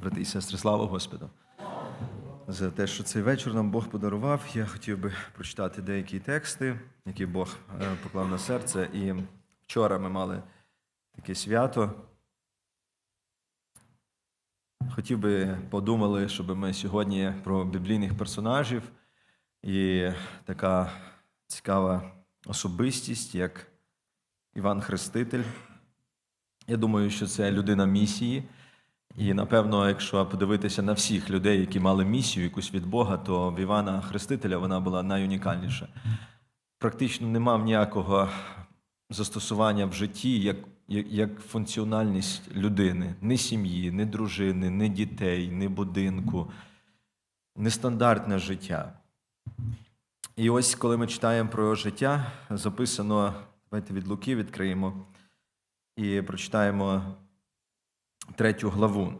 Брати і сестри, слава Господу! За те, що цей вечір нам Бог подарував, я хотів би прочитати деякі тексти, які Бог е, поклав на серце. І вчора ми мали таке свято. Хотів би подумали, щоб ми сьогодні про біблійних персонажів і така цікава особистість, як Іван Хреститель. Я думаю, що це людина місії. І напевно, якщо подивитися на всіх людей, які мали місію якусь від Бога, то в Івана Хрестителя вона була найунікальніша. Практично не мав ніякого застосування в житті як, як, функціональність людини, ні сім'ї, ні дружини, ні дітей, ні будинку, нестандартне життя. І ось коли ми читаємо про його життя, записано, давайте від Луки відкриємо і прочитаємо третю главу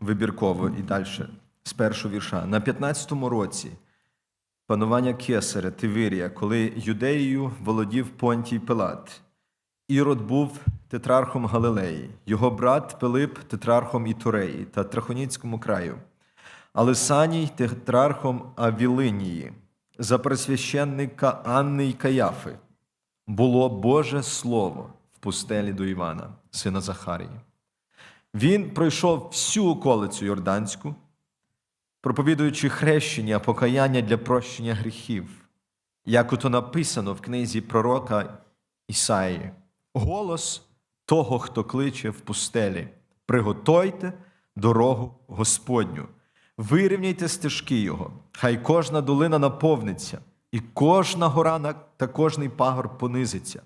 вибірково і далі, з першого вірша. На 15-му році панування Кесаря, Тивирія, коли юдеєю володів Понтій Пилат, Ірод був тетрархом Галилеї, його брат Пилип тетрархом Ітуреї та Трахоніцькому краю, але Саній тетрархом Авілинії, за пресвященника Анни й Каяфи, було Боже Слово в пустелі до Івана, сина Захарії. Він пройшов всю околицю Йорданську, проповідуючи хрещення, покаяння для прощення гріхів, як ото написано в книзі пророка Ісаї. Голос того, хто кличе в пустелі, приготуйте дорогу Господню, вирівняйте стежки Його, хай кожна долина наповниться, і кожна гора та кожний пагор понизиться.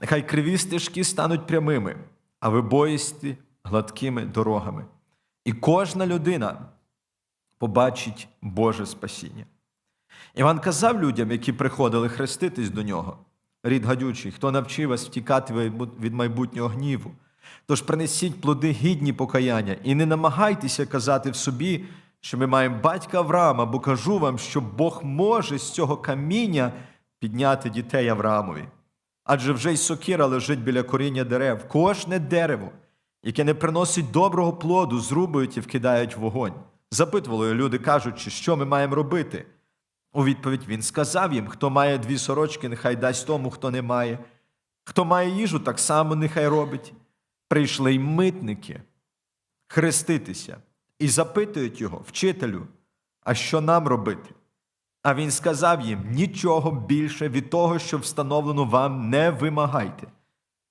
Нехай криві стежки стануть прямими, а вибоїсті гладкими дорогами. І кожна людина побачить Боже спасіння. Іван казав людям, які приходили хреститись до нього, рід гадючий, хто навчив вас втікати від майбутнього гніву. Тож принесіть плоди гідні покаяння і не намагайтеся казати в собі, що ми маємо батька Авраама, бо кажу вам, що Бог може з цього каміння підняти дітей Авраамові. Адже вже й сокира лежить біля коріння дерев, кожне дерево, яке не приносить доброго плоду, зрубують і вкидають вогонь. Запитували люди, кажучи, що ми маємо робити. У відповідь він сказав їм: хто має дві сорочки, нехай дасть тому, хто не має. Хто має їжу, так само нехай робить. Прийшли й митники хреститися і запитують його, вчителю, а що нам робити? А він сказав їм: нічого більше від того, що встановлено вам, не вимагайте.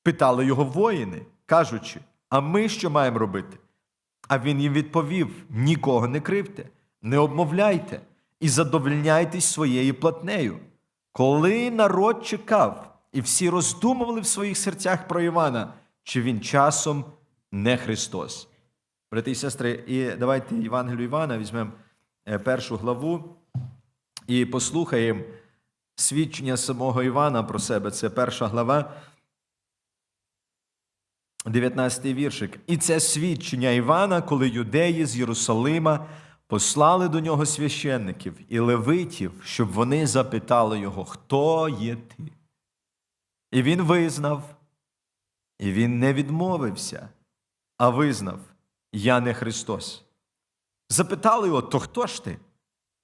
Питали його воїни, кажучи, а ми що маємо робити? А він їм відповів: нікого не кривте, не обмовляйте і задовольняйтесь своєю платнею. Коли народ чекав, і всі роздумували в своїх серцях про Івана, чи він часом не Христос. Брати і сестри, і давайте Євангелію Івана візьмемо е, першу главу і послухаємо свідчення самого Івана про себе. Це перша глава, 19 віршик. І це свідчення Івана, коли юдеї з Єрусалима послали до нього священників і левитів, щоб вони запитали його, хто є ти? І він визнав, і він не відмовився, а визнав, я не Христос. Запитали його, то хто ж ти?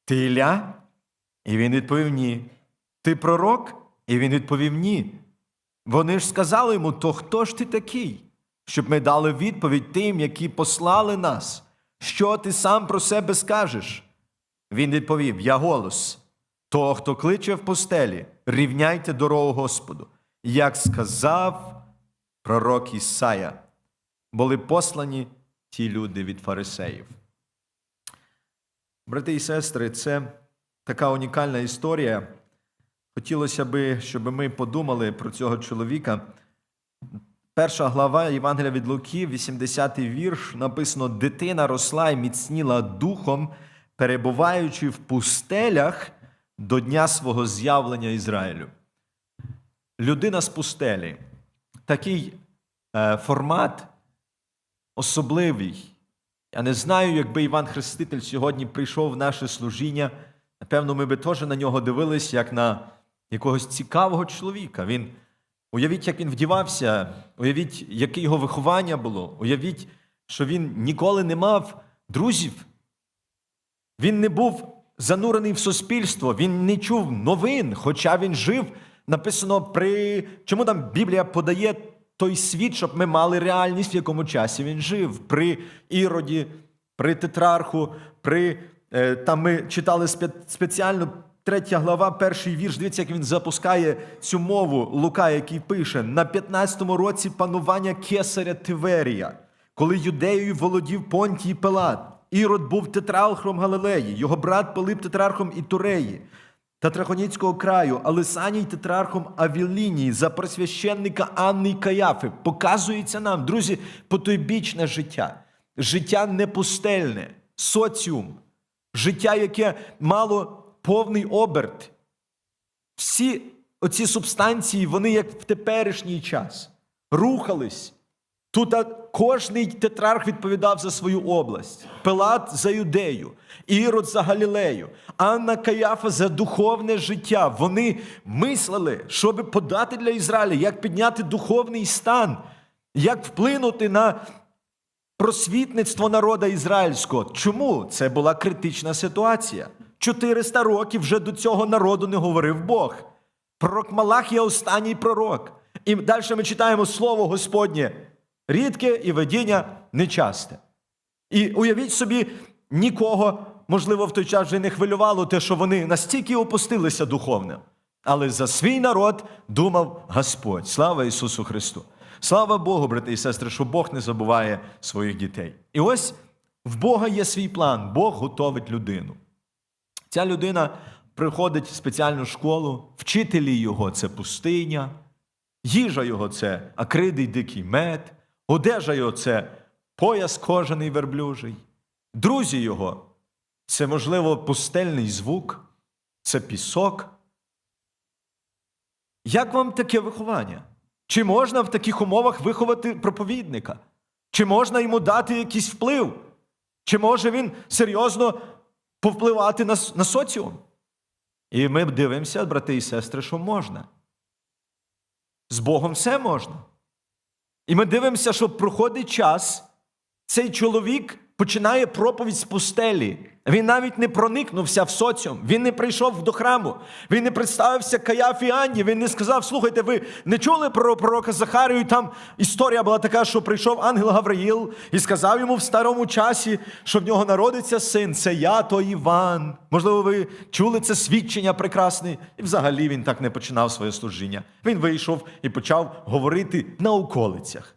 Ти Ілля? І він відповів ні. Ти пророк? І він відповів ні. Вони ж сказали йому, то хто ж ти такий? Щоб ми дали відповідь тим, які послали нас. Що ти сам про себе скажеш? Він відповів: Я голос. Того, хто кличе в постелі, рівняйте дорогу Господу. Як сказав пророк Ісая, були послані ті люди від фарисеїв. Брати і сестри, це така унікальна історія. Хотілося би, щоб ми подумали про цього чоловіка. Перша глава Євангелія від Луки, 80-й вірш, написано: Дитина росла і міцніла духом, перебуваючи в пустелях до дня свого з'явлення Ізраїлю. Людина з пустелі. Такий е, формат особливий. Я не знаю, якби Іван Хреститель сьогодні прийшов в наше служіння. Напевно, ми би теж на нього дивились як на якогось цікавого чоловіка. Він, уявіть, як він вдівався, уявіть, яке його виховання було, уявіть, що він ніколи не мав друзів. Він не був занурений в суспільство, він не чув новин, хоча він жив, написано при чому там Біблія подає той світ, щоб ми мали реальність, в якому часі він жив. При Іроді, при Тетрарху, при е, там ми читали спе- спеціально третя глава, перший вірш. Дивіться, як він запускає цю мову Лука, який пише на 15-му році панування Кесаря Тиверія, коли юдеєю володів Понтій Пилат. Ірод був тетрархом Галилеї, його брат Пилип тетрархом Ітуреї та Трахоніцького краю, а Лисаній тетрархом Авілінії за просвященника Анни Каяфи. Показується нам, друзі, потойбічне життя, життя не пустельне, соціум, життя, яке мало повний оберт. Всі оці субстанції, вони як в теперішній час рухались. Тут кожний тетрарх відповідав за свою область. Пилат за юдею, Ірод за Галілею, Анна Каяфа за духовне життя. Вони мислили, щоб подати для Ізраїля, як підняти духовний стан, як вплинути на просвітництво народа ізраїльського. Чому? Це була критична ситуація. 400 років вже до цього народу не говорив Бог. Пророк Малахія останній пророк. І далі ми читаємо слово Господнє рідке і видіння нечасте. І уявіть собі, нікого, можливо, в той час вже не хвилювало те, що вони настільки опустилися духовно. Але за свій народ думав Господь. Слава Ісусу Христу! Слава Богу, брати і сестри, що Бог не забуває своїх дітей. І ось в Бога є свій план. Бог готовить людину. Ця людина приходить в спеціальну школу, вчителі його це пустиня, їжа його це акридий дикий мед, одежа його це пояс кожаний верблюжий, друзі його це, можливо, пустельний звук, це пісок. Як вам таке виховання? Чи можна в таких умовах виховати проповідника? Чи можна йому дати якийсь вплив? Чи може він серйозно повпливати на, на соціум? І ми дивимося, брати і сестри, що можна. З Богом все можна. І ми дивимося, що проходить час, цей чоловік починає проповідь з пустелі. Він навіть не проникнувся в соціум, він не прийшов до храму, він не представився Каяфі Анні, він не сказав: слухайте, ви не чули про пророка Захарію? Там історія була така, що прийшов ангел Гавриїл і сказав йому в старому часі, що в нього народиться син. Це я, то Іван. Можливо, ви чули це свідчення прекрасне. І взагалі він так не починав своє служіння. Він вийшов і почав говорити на околицях.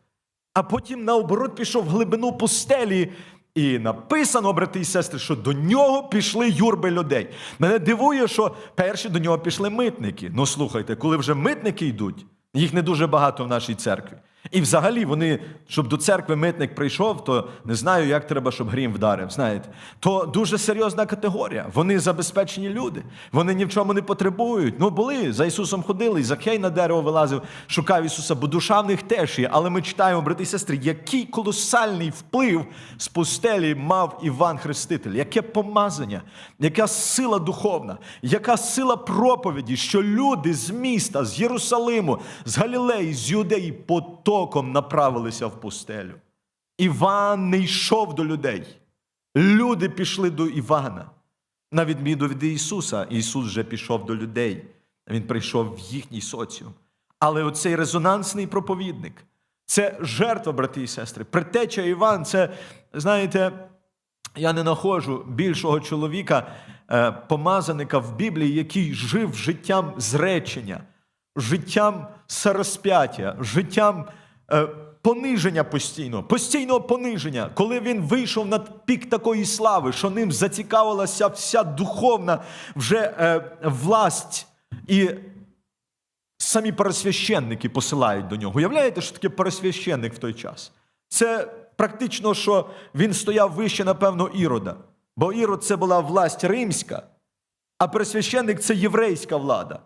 А потім наоборот пішов в глибину пустелі. І написано, брати і сестри, що до нього пішли юрби людей. Мене дивує, що перші до нього пішли митники. Ну слухайте, коли вже митники йдуть, їх не дуже багато в нашій церкві. І взагалі вони, щоб до церкви митник прийшов, то не знаю, як треба, щоб грім вдарив. Знаєте, то дуже серйозна категорія. Вони забезпечені люди, вони ні в чому не потребують. Ну були за Ісусом ходили, і Закхей на дерево вилазив, шукав Ісуса, бо душа в них теж є. Але ми читаємо, брати і сестри, який колосальний вплив з пустелі мав Іван Хреститель, яке помазання, яка сила духовна, яка сила проповіді, що люди з міста, з Єрусалиму, з Галілеї, з Юдеї потоком направилися в пустелю. Іван не йшов до людей. Люди пішли до Івана. На відміну від Ісуса, Ісус вже пішов до людей. Він прийшов в їхній соціум. Але оцей резонансний проповідник це жертва, брати і сестри. Притеча Іван, це, знаєте, я не знаходжу більшого чоловіка, е, помазаника в Біблії, який жив життям зречення, життям сарозп'яття, життям пониження постійно, постійного пониження, коли він вийшов на пік такої слави, що ним зацікавилася вся духовна вже е, власть і самі пересвященники посилають до нього. Уявляєте, що таке пересвященник в той час? Це практично, що він стояв вище, напевно, Ірода. Бо Ірод це була власть римська, а пересвященник це єврейська влада.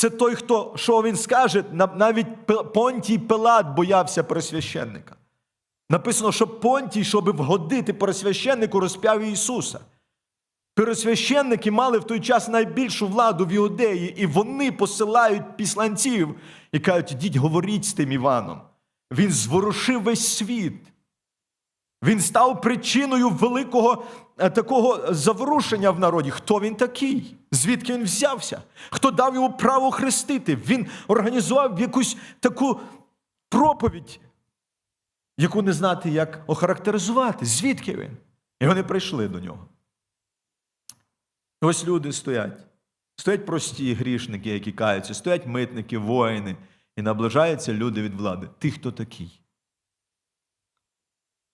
Це той, хто, що він скаже, навіть Понтій Пилат боявся пересвященника. Написано, що Понтій, щоб вгодити пересвященнику, розп'яв Ісуса. Первосвященники мали в той час найбільшу владу в Іудеї, і вони посилають післанців і кажуть, ідіть, говоріть з тим Іваном. Він зворушив весь світ. Він став причиною великого е, такого заворушення в народі. Хто він такий? Звідки він взявся? Хто дав йому право хрестити? Він організував якусь таку проповідь, яку не знати, як охарактеризувати. Звідки він? І вони прийшли до нього. Ось люди стоять. Стоять прості грішники, які каються, стоять митники, воїни, і наближаються люди від влади. Ти хто такий?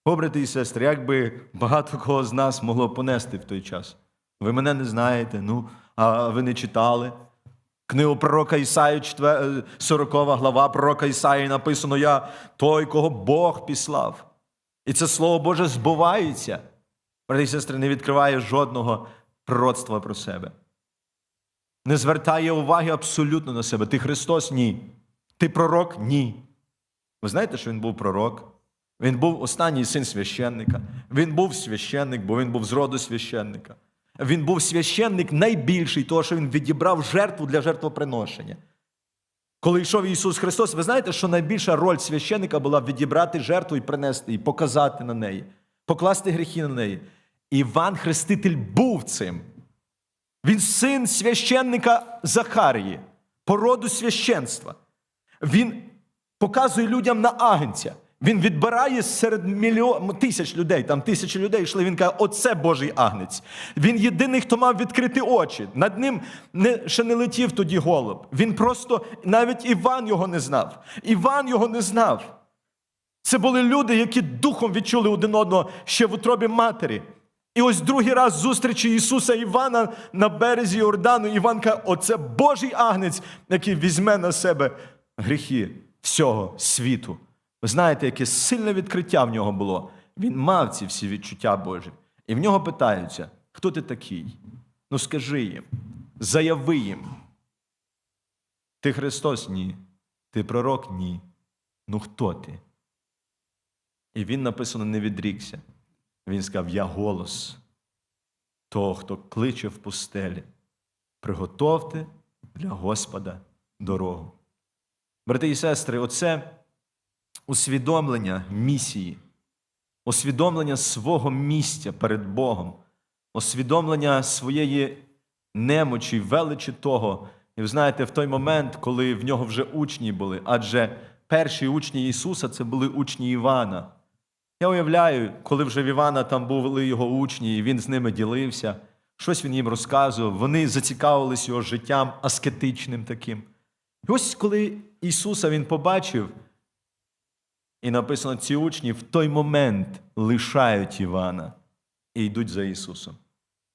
О, брати і сестри, як би багато кого з нас могло понести в той час. Ви мене не знаєте, ну, а ви не читали. Книгу пророка Ісаї, 40 глава пророка Ісаї написано: Я той, кого Бог післав. І це слово Боже збувається. Брати і сестри, не відкриває жодного пророцтва про себе. Не звертає уваги абсолютно на себе. Ти Христос? Ні. Ти пророк? Ні. Ви знаєте, що він був пророк? Він був останній син священника. Він був священник, бо він був з роду священника. Він був священник найбільший, того, що він відібрав жертву для жертвоприношення. Коли йшов Ісус Христос, ви знаєте, що найбільша роль священника була відібрати жертву і принести її, показати на неї, покласти гріхи на неї. Іван Хреститель був цим. Він син священника Захарії, породу священства. Він показує людям на агнця. Він відбирає серед мільйон тисяч людей, там тисячі людей йшли. Він каже, оце Божий агнець. Він єдиний, хто мав відкрити очі. Над ним не, ще не летів тоді голуб. Він просто навіть Іван його не знав. Іван його не знав. Це були люди, які духом відчули один одного ще в утробі матері. І ось другий раз зустрічі Ісуса Івана на березі Йордану. Іван каже, оце Божий агнець, який візьме на себе гріхи всього світу. Ви знаєте, яке сильне відкриття в нього було. Він мав ці всі відчуття Божі. І в нього питаються, хто ти такий? Ну скажи їм, заяви їм. Ти Христос? Ні. Ти пророк? Ні. Ну хто ти? І він написано не відрікся. Він сказав: Я голос того, хто кличе в пустелі. Приготовте для Господа дорогу. Брати і сестри, оце усвідомлення місії, усвідомлення свого місця перед Богом, усвідомлення своєї немочі, величі того. І ви знаєте, в той момент, коли в нього вже учні були, адже перші учні Ісуса це були учні Івана. Я уявляю, коли вже в Івана там були його учні, і він з ними ділився, щось він їм розказував, вони зацікавились його життям аскетичним таким. І ось коли Ісуса він побачив, і написано, ці учні в той момент лишають Івана і йдуть за Ісусом.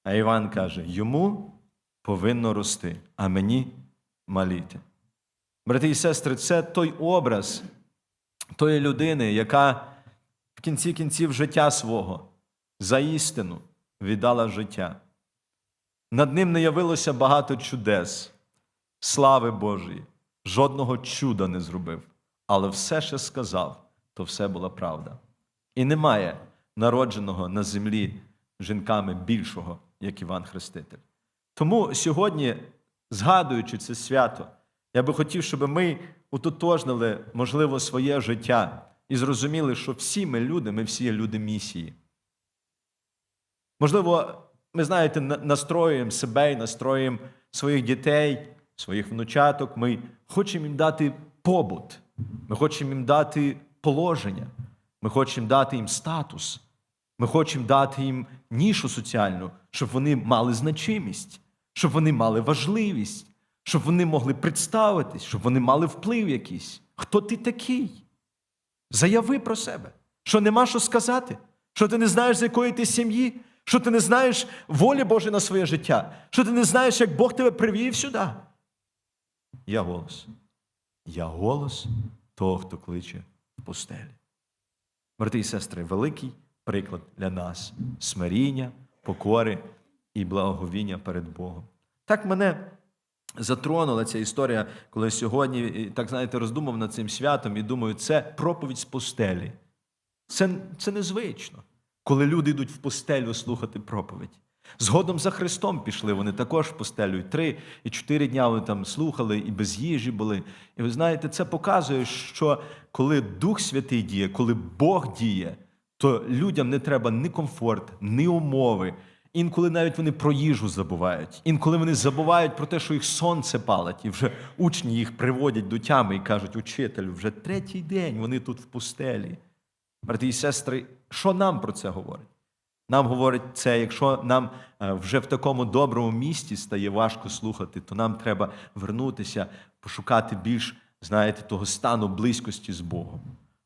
А Іван каже: йому повинно рости, а мені маліти. Брати і сестри, це той образ тої людини, яка в кінці кінців життя свого за істину віддала життя. Над ним не явилося багато чудес, слави Божої, жодного чуда не зробив, але все, що сказав, то все була правда. І немає народженого на землі жінками більшого, як Іван Хреститель. Тому сьогодні, згадуючи це свято, я би хотів, щоб ми утотожнили, можливо, своє життя і зрозуміли, що всі ми люди, ми всі люди місії. Можливо, ми знаєте, настроюємо себе і настроюємо своїх дітей, своїх внучаток. Ми хочемо їм дати побут, ми хочемо їм дати положення, ми хочемо дати їм статус, ми хочемо дати їм нішу соціальну, щоб вони мали значимість, щоб вони мали важливість, щоб вони могли представитись, щоб вони мали вплив якийсь. Хто ти такий? Заяви про себе, що нема що сказати, що ти не знаєш, з якої ти сім'ї, що ти не знаєш волі Божої на своє життя, що ти не знаєш, як Бог тебе привів сюди. Я голос. Я голос того, хто кличе пустелі. Брати і сестри, великий приклад для нас смиріння, покори і благовіння перед Богом. Так мене затронула ця історія, коли сьогодні, так знаєте, роздумав над цим святом і думаю, це проповідь з пустелі. Це, це незвично, коли люди йдуть в пустелю слухати проповідь. Згодом за Христом пішли вони також в пустелю. І три і чотири дня вони там слухали, і без їжі були. І ви знаєте, це показує, що коли Дух Святий діє, коли Бог діє, то людям не треба ні комфорт, ні умови. Інколи навіть вони про їжу забувають. Інколи вони забувають про те, що їх сонце палить, і вже учні їх приводять до тями і кажуть: учителю, вже третій день вони тут в пустелі. Брати і сестри, що нам про це говорить? Нам говорить це, якщо нам е, вже в такому доброму місті стає важко слухати, то нам треба вернутися, пошукати більш, знаєте, того стану близькості з Богом.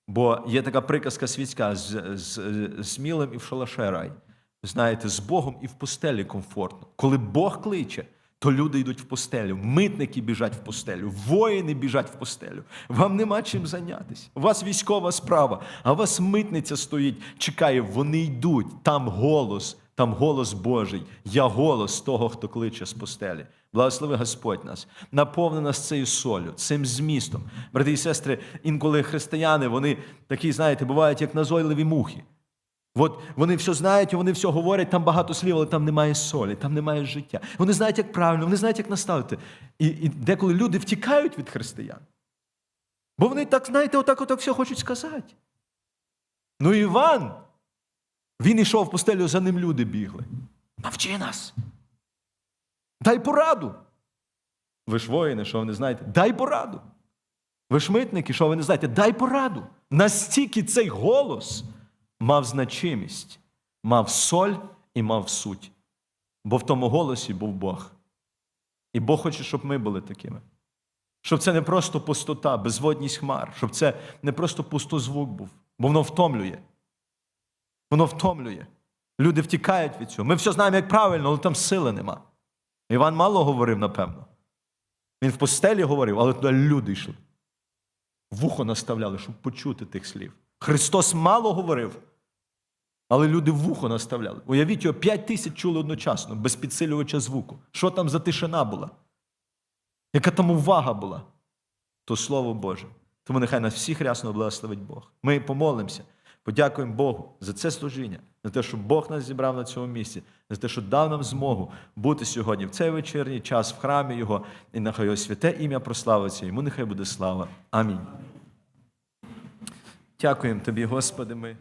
Бо є така приказка світська з, з, з смілим і в шалаше рай. Знаєте, з Богом і в пустелі комфортно. Коли Бог кличе, то люди йдуть в пустелю, митники біжать в пустелю, воїни біжать в пустелю. Вам нема чим зайнятися. У вас військова справа, а у вас митниця стоїть, чекає, вони йдуть. Там голос, там голос Божий. Я голос того, хто кличе з пустелі. Благослови Господь нас, наповни нас цією солью, цим змістом. Брати і сестри, інколи християни, вони такі, знаєте, бувають як назойливі мухи. От вони все знають, вони все говорять, там багато слів, але там немає солі, там немає життя. Вони знають, як правильно, вони знають, як наставити. І, і деколи люди втікають від християн. Бо вони так, знаєте, отак, отак все хочуть сказати. Ну, Іван, він йшов в пустелю, за ним люди бігли. Навчи нас. Дай пораду. Ви ж воїни, що ви не знаєте? Дай пораду. Ви ж митники, що ви не знаєте? Дай пораду. Настільки цей голос мав значимість, мав соль і мав суть. Бо в тому голосі був Бог. І Бог хоче, щоб ми були такими. Щоб це не просто пустота, безводність хмар, щоб це не просто пустозвук був, бо воно втомлює. Воно втомлює. Люди втікають від цього. Ми все знаємо, як правильно, але там сили нема. Іван мало говорив, напевно. Він в постелі говорив, але туди люди йшли. Вухо наставляли, щоб почути тих слів. Христос мало говорив, але люди вухо наставляли. Уявіть його, п'ять тисяч чули одночасно, без підсилювача звуку. Що там за тишина була? Яка там увага була? То Слово Боже. Тому нехай нас всіх рясно благословить Бог. Ми помолимося, подякуємо Богу за це служіння, за те, що Бог нас зібрав на цьому місці, за те, що дав нам змогу бути сьогодні в цей вечірній час в храмі Його, і нехай його святе ім'я прославиться. Йому нехай буде слава. Амінь. Дякуємо тобі, Господи. Ми.